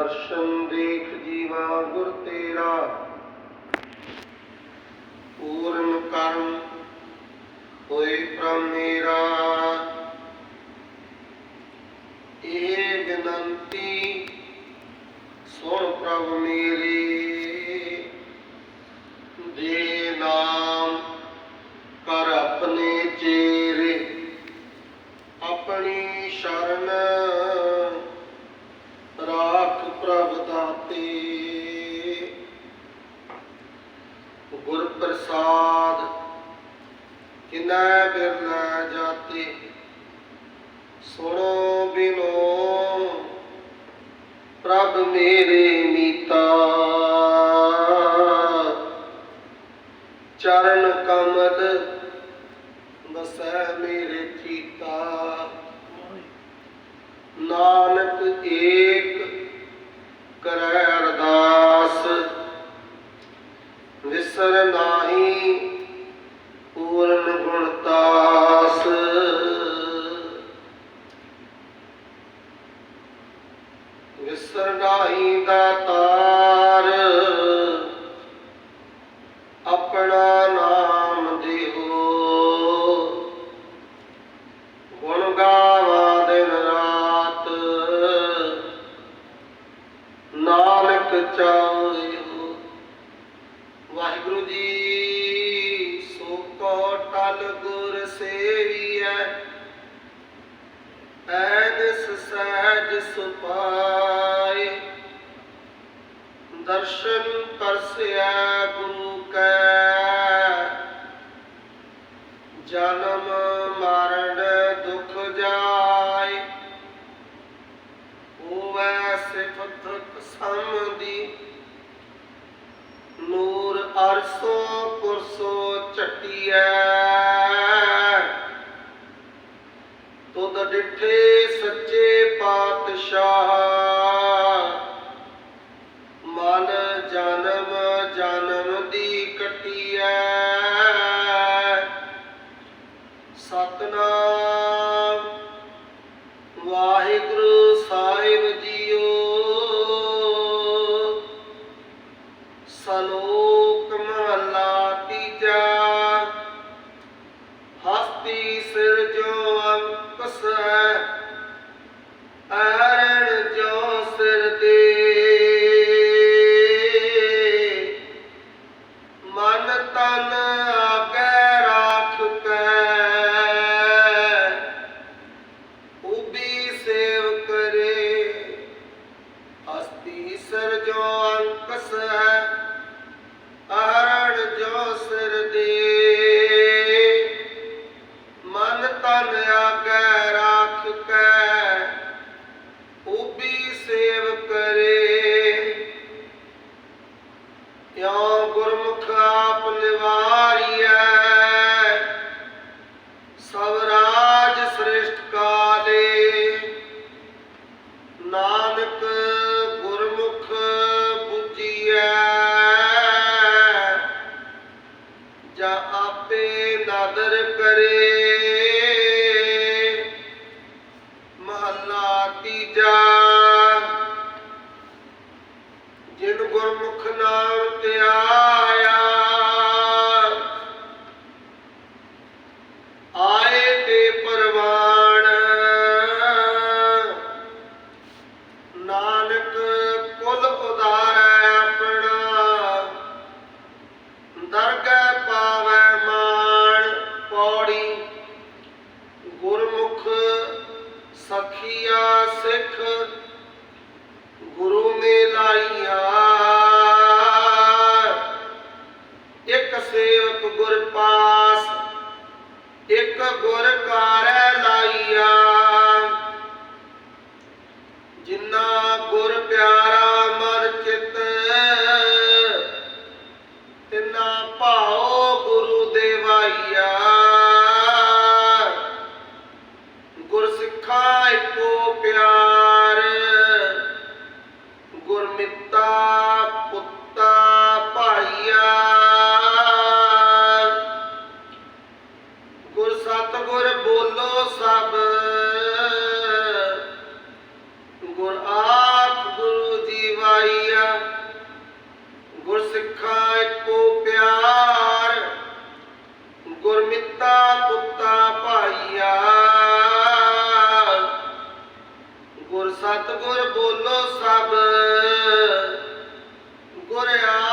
ਦਰਸ਼ਨ ਦੇਖ ਜੀਵਾ ਗੁਰ ਤੇਰਾ। ਪੂਰਨ ਕਰਮ ਹੋਏ ਪ੍ਰਭ ਬਿਰਲਾ ਜਾਤੇ। ਸੁਣੋ ਬਿਨੋ ਪ੍ਰਭ ਮੇਰੇ ਮੀਤਾ। ਚਰਨ ਕਮਲ ਬਸੈ ਮੇਰੇ ਚੀਤਾ। ਨਾਨਕ ਏਕ ਵਿਸਰ ਨਾਹੀ ਦਾਤਾਰ ਆਪਣਾ ਨਾਮ ਦੇਹੋ ਗੁਣ ਗਾਵਾ ਦਿਨ ਰਾਤ। ਨਾਨਕ ਚਾਹਿਓ। ਵਾਹਿਗੁਰੂ ਜੀ, ਸੋ ਕੋ ਟਲ ਗੁਰ ਸੇਵੀਐ। ਐਦਿਸ ਸਹਿਜ ਸੁਪਾਏ ਦਰਸ਼ਨ ਪਰਸਿਆ ਗੁਰੂ ਕੈ। ਜਨਮ ਮਰਨ ਦੁਖ ਜਾਏ। ਹੋਵੈ ਸਿਫਤ ਸਮਦੀ ਨੂਰ ਅਰਸੋ ਪੁਰਸੋ ਚਟਿਐ ਤੁਧ ਡਿਠੇ ਸੱਚੇ ਪਾਤਸ਼ਾਹ। ਤਨ ਆਗੇ ਰਾਖ ਕੈ ਉਬੀ ਸੇਵ ਕਰੇ। ਇਉ ਗੁਰਮੁਖ ਆਪ ਨਿਵਾਰੀਐ, ਸਭ ਰਾਜ ਸ੍ਰੇਸ਼ਟ ਕਾਲੇ। ਨਾਨਕ ਗੁਰਮੁਖ 부ਜੀਐ ਜਾ ਆਪੇ ਨਾਦਰ ਕਰੇ। ਮਹੱਲਾ ਤੀਜਾ ਜਿਨ ਗੁਰਮੁਖ ਨਾਮ ਦੇਵਾਈਆ ਗੁਰ ਸਿੱਖਾ ਇੱਕੋ ਪਿਆਰ ਗੁਰਮਿੱਤਾ ਪੁੱਤ ਦਿੱਤਾ ਦੁੱਤਾ ਭਾਈਆ। ਗੁਰ ਸਤਗੁਰ ਬੋਲੋ ਸਭ। ਗੁਰਿਆ